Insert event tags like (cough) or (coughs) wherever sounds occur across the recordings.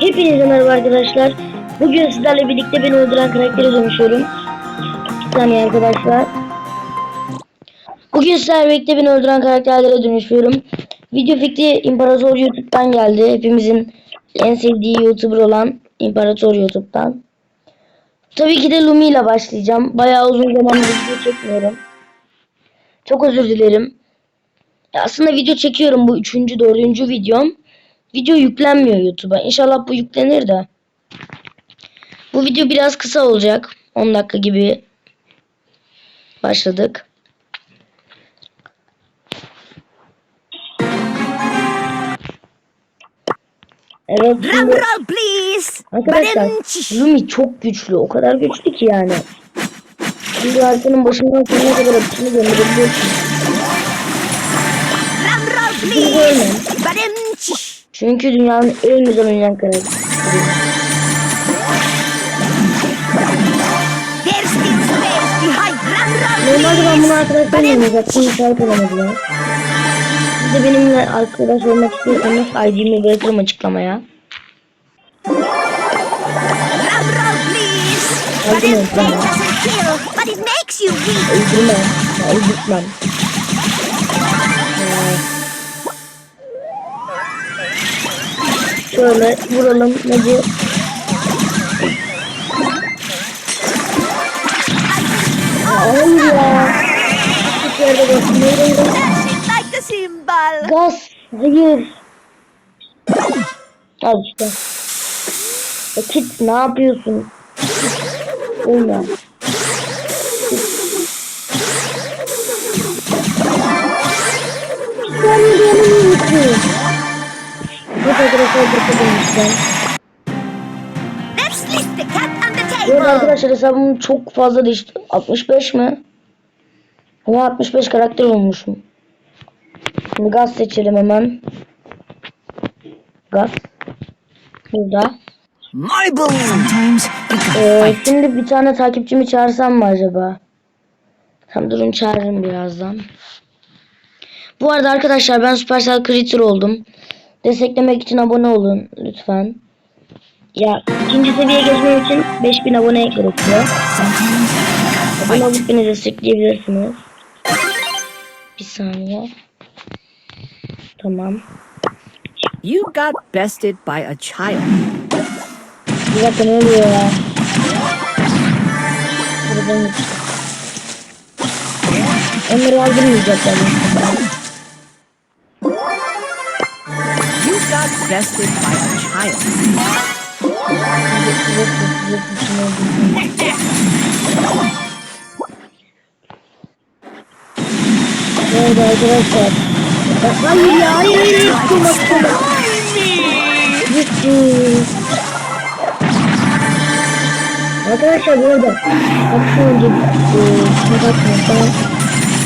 Hepinize merhaba arkadaşlar. Bugün sizlerle birlikte beni öldüren karaktere dönüşüyorum. Bir saniye arkadaşlar. Bugün sizlerle birlikte beni öldüren karakterlere dönüşüyorum. Video fikri İmparator YouTube'dan geldi. Hepimizin en sevdiği YouTuber olan İmparator YouTube'dan. Tabii ki de Lumi ile başlayacağım. Bayağı uzun zamandır video çekmiyorum. Çok özür dilerim. Aslında video çekiyorum bu üçüncü, dördüncü videom. Video yüklenmiyor YouTube'a. İnşallah bu yüklenir de. Bu video biraz kısa olacak. 10 dakika gibi başladık. Evet Drum roll, please. arkadaşlar. Lumi çok güçlü. O kadar güçlü ki yani. Şimdi haritanın başından sonuna kadar hepsini gönderebiliyorsun. Drum roll, please. Çünkü dünyanın en güzel oynayan roll, Normalde ben bunu please. arkadaşlarımla oynayacaktım. Müsait olamadılar. Siz de benimle arkadaş olmak istiyorsanız ID'mi bırakırım açıklamaya. Aldım Badum öldürme. Şöyle vuralım. Ne bu? Hayır ya. Yerde basmıyorum. Gaz. Hayır. Al işte. Ekit ne yapıyorsun? Olma. Sen de yanımı on the Bu arada table. arkadaşlar hesabım çok fazla değişti. 65 mi? Ama 65 karakter olmuşum. Şimdi gaz seçelim hemen. Gaz. Burada. Ee, şimdi bir tane takipçimi çağırsam mı acaba? Tam durun çağırırım birazdan. Bu arada arkadaşlar ben Supercell Creator oldum. Desteklemek için abone olun lütfen. Ya ikinci seviyeye geçmem için 5000 abone gerekiyor. Abone olup beni destekleyebilirsiniz. Bir saniye. Tamam. You got bested by a child. Bir dakika ne oluyor ya? Buradan Onları aldırmayacaklar. Got bested by a child. Evet arkadaşlar. Hayır ya hayır hayır. Tutmak istemem. Arkadaşlar bu arada birkaç gün önce.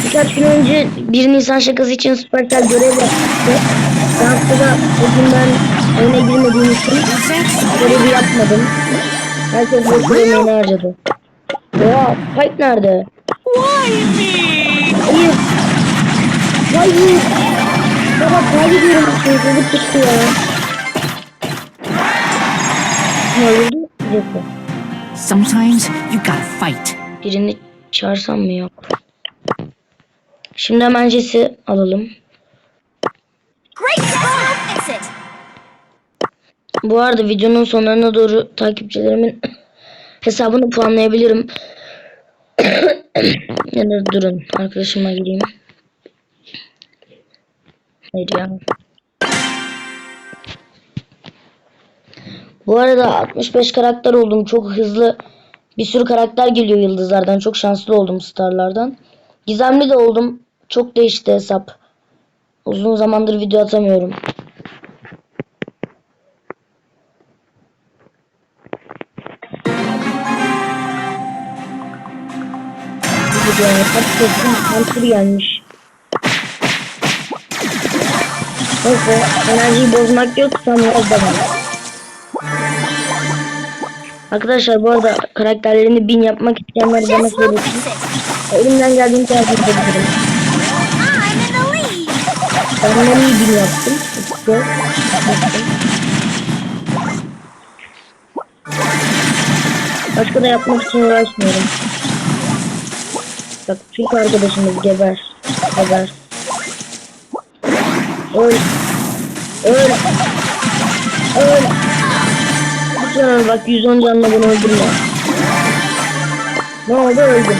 Birkaç gün önce 1 Nisan şakası için Supercell görev yapmıştı. Dansta da o gün ben oyuna girmediğim için görevi yapmadım. Herkes boş emeğini harcadı. Oha Spike nerede? Hayır. Hayır. Baba kaybediyorum. Çocuk çıktı ya. Ne oldu? Dakika. Sometimes you gotta fight. Birini çağırsam mı yok. Şimdi hemen Jess'i alalım. Bu arada videonun sonlarına doğru takipçilerimin hesabını puanlayabilirim. (coughs) ya da durun arkadaşıma gireyim. Hayır ya. Bu arada 65 karakter oldum. Çok hızlı bir sürü karakter geliyor yıldızlardan. Çok şanslı oldum starlardan. Gizemli de oldum. Çok değişti hesap. Uzun zamandır video atamıyorum. Da sesim kanser gelmiş. Neyse enerjiyi bozmak yok biraz devam. Arkadaşlar bu arada karakterlerini bin yapmak isteyenler bana söylesin. Elimden geldiğince yardım edebilirim. Onları iyi bin yaptım. İşte. Başka da yapmak için uğraşmıyorum. Bak Türk arkadaşımız geber. Geber. Öl. Öl. Öl. Lütfen bak 110 canla bunu öldürme. Ne oldu öldüm.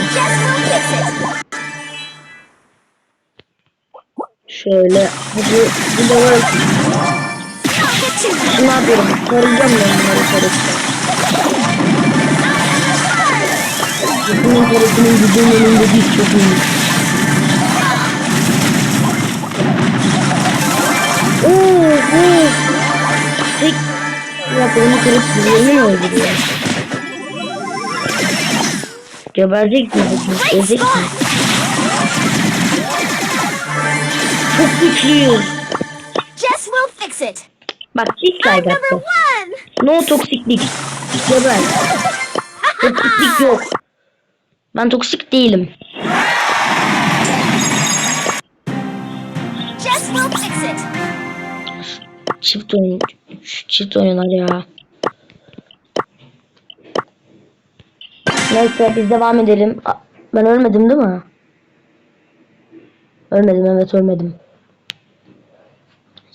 Şöyle. Hadi bir de. Şimdi ne yapıyorum? Saracağım ben bunları sarıkta. Bunun tarafının gücünün önünde bir çok iyi. Oo, oo. Tek onu kırıp diğerini mi öldürüyor? Geberecek misiniz? Great Ölecek Çok güçlüyüz. Jess will fix it. Bak ilk like attı. No toksiklik. Geber. Toksiklik (laughs) yok. Ben toksik değilim. Jess will fix it. Çift oyun, çift oyunlar ya. Neyse biz devam edelim. Ben ölmedim değil mi? Ölmedim evet ölmedim.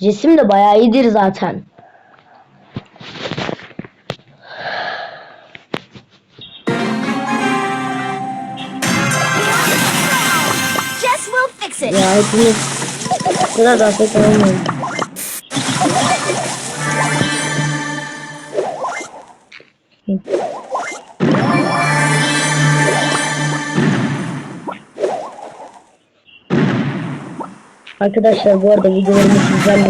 Cesim de bayağı iyidir zaten. Ya hepimiz sıra da pek olmuyor. Arkadaşlar bu arada videolarımı sizden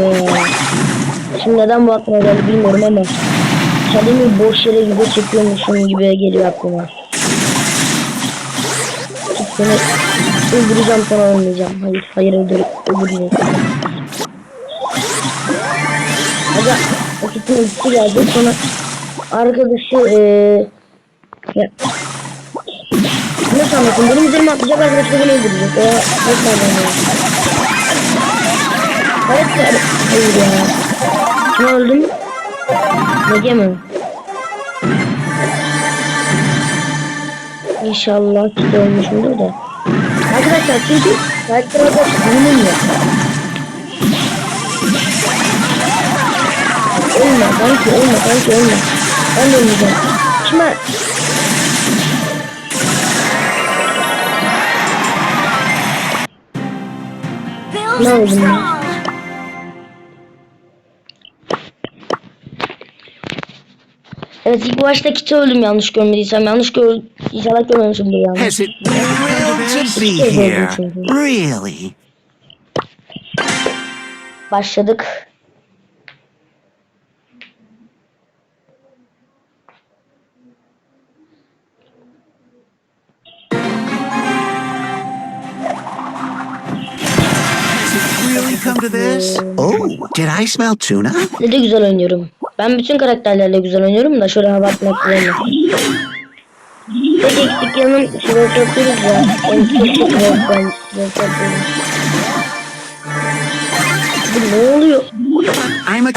Şimdi neden bu aklıma geldi bilmiyorum ama kendimi boş yere video çekiyormuşum gibi geliyor aklıma. Seni öldüreceğim sana ölmeyeceğim. Hayır hayır öldür öldürmeyeceğim. Aga o kitin ultisi geldi sonra arkadaşı eee ya Nasıl anlatayım? Benim üzerime atlayacak arkadaşı beni öldürecek. O nasıl anlatayım? Ya. Hayır ya. Kim öldüm? Mege mi? İnşallah ki de ölmüşümdür de. Arkadaşlar çünkü karakter arkadaş bulunmuyor. Ölme kanki ölme kanki ölme. Ben de ölmeyeceğim. Kime? Bills No, Evet ilk başta kiti öldüm yanlış görmediysem. Yanlış gör... İnşallah görmemişimdir yanlış. Has it thrilled to be here? Really? Başladık. Has it really come to this? Oh, did I smell tuna? Ne de güzel oynuyorum. Ben bütün karakterlerle güzel oynuyorum da şöyle hava atmak kullanıyorum. Tek eksik yanım şuraya yapıyoruz ya. En çok ben Bu ne oluyor? I'm a.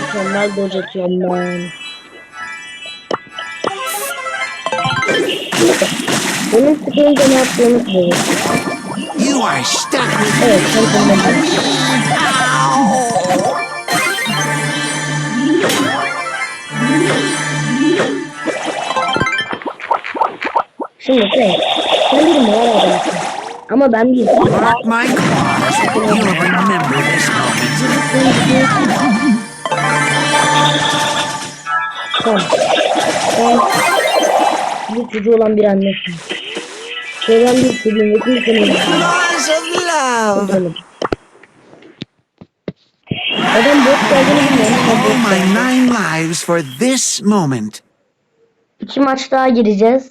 Mükemmel dodge atıyorum ben. Benim sıkılınca ne yaptığını biliyorum. You are stuck Evet. Şimdi sen, sen bir mağara adamısın. Ama ben değilim. Mark my claws. You'll remember this moment. Sen, sen bir çocuğu olan bir annesin. Çevren bir çocuğun ve kimse seni Claws of love. All my nine lives for this moment. İki maç daha gireceğiz.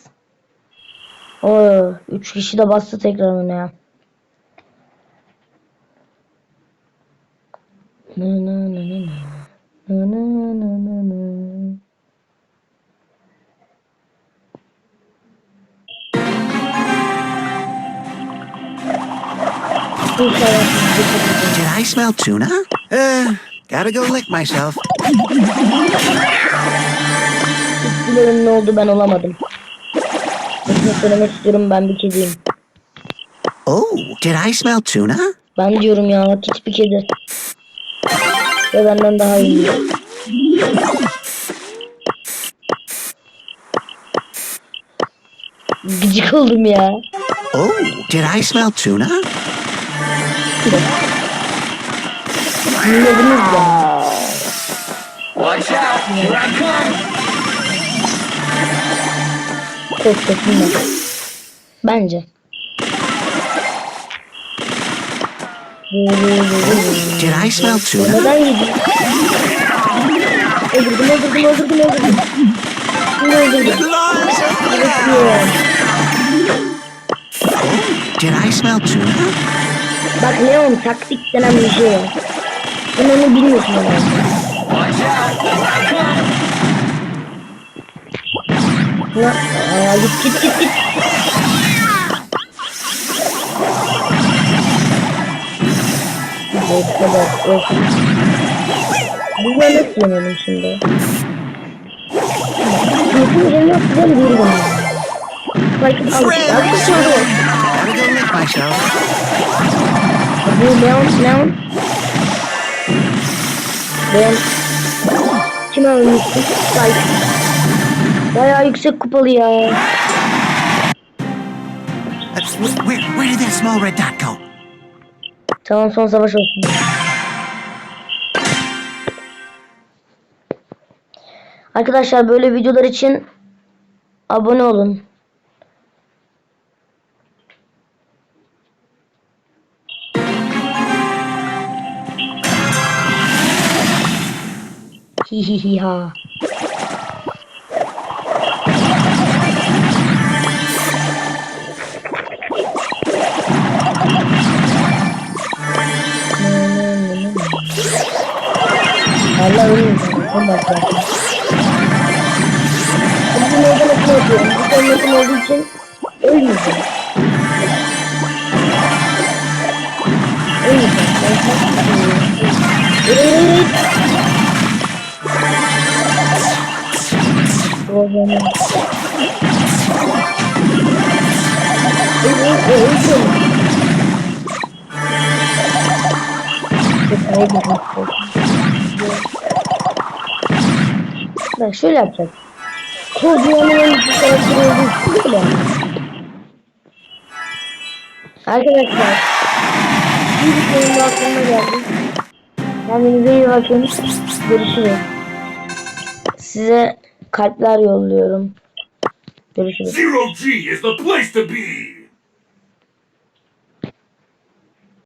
Oo, üç kişi de bastı tekrar oyuna. Na na na na na. Na na na na Did I smell tuna? Uh, gotta go lick myself. Bitkilerin ne oldu ben olamadım. Şunu söylemek istiyorum ben bir kediyim. Oh, did I smell tuna? Ben diyorum ya kit bir kedi. Ve benden daha iyi. Gıcık oldum ya. Oh, did I smell tuna? Ya. Çok kesinlikle. Bence. Did I smell tuna? Neden yedin? Öldürdüm, öldürdüm, öldürdüm, öldürdüm. Evet. Did I smell tuna? Bak Leon taktik denen bir şey var. Sen onu bilmiyorsun. Ya, aa, git git git git. Evet, kadar. Of. Bunlar nasıl yenelim şimdi? Bütün atacağım geri dönüyorum. Spike'ın alışıyor. Alışıyor. Gotta go lick myself. Bu Leon, Leon. Ben kim almıştım? Spike. Bayağı yüksek kupalı ya. Where, where did that small red dot go? Tamam son savaş olsun. Arkadaşlar böyle videolar için abone olun. Hihihi ha. Allah ölüyor. Son dakika. Bu meydan okuma yapıyorum. Bu son yakın olduğu için ölmeyeceğim. Ölmeyeceğim. Ben Hayır Bak şöyle yapacak. En güzel karakteri. Arkadaşlar. Bir daha sonuna geldik. Kendinize iyi bakın. Görüşürüz. Size kalpler yolluyorum. Görüşürüz. Zero G is the place to be!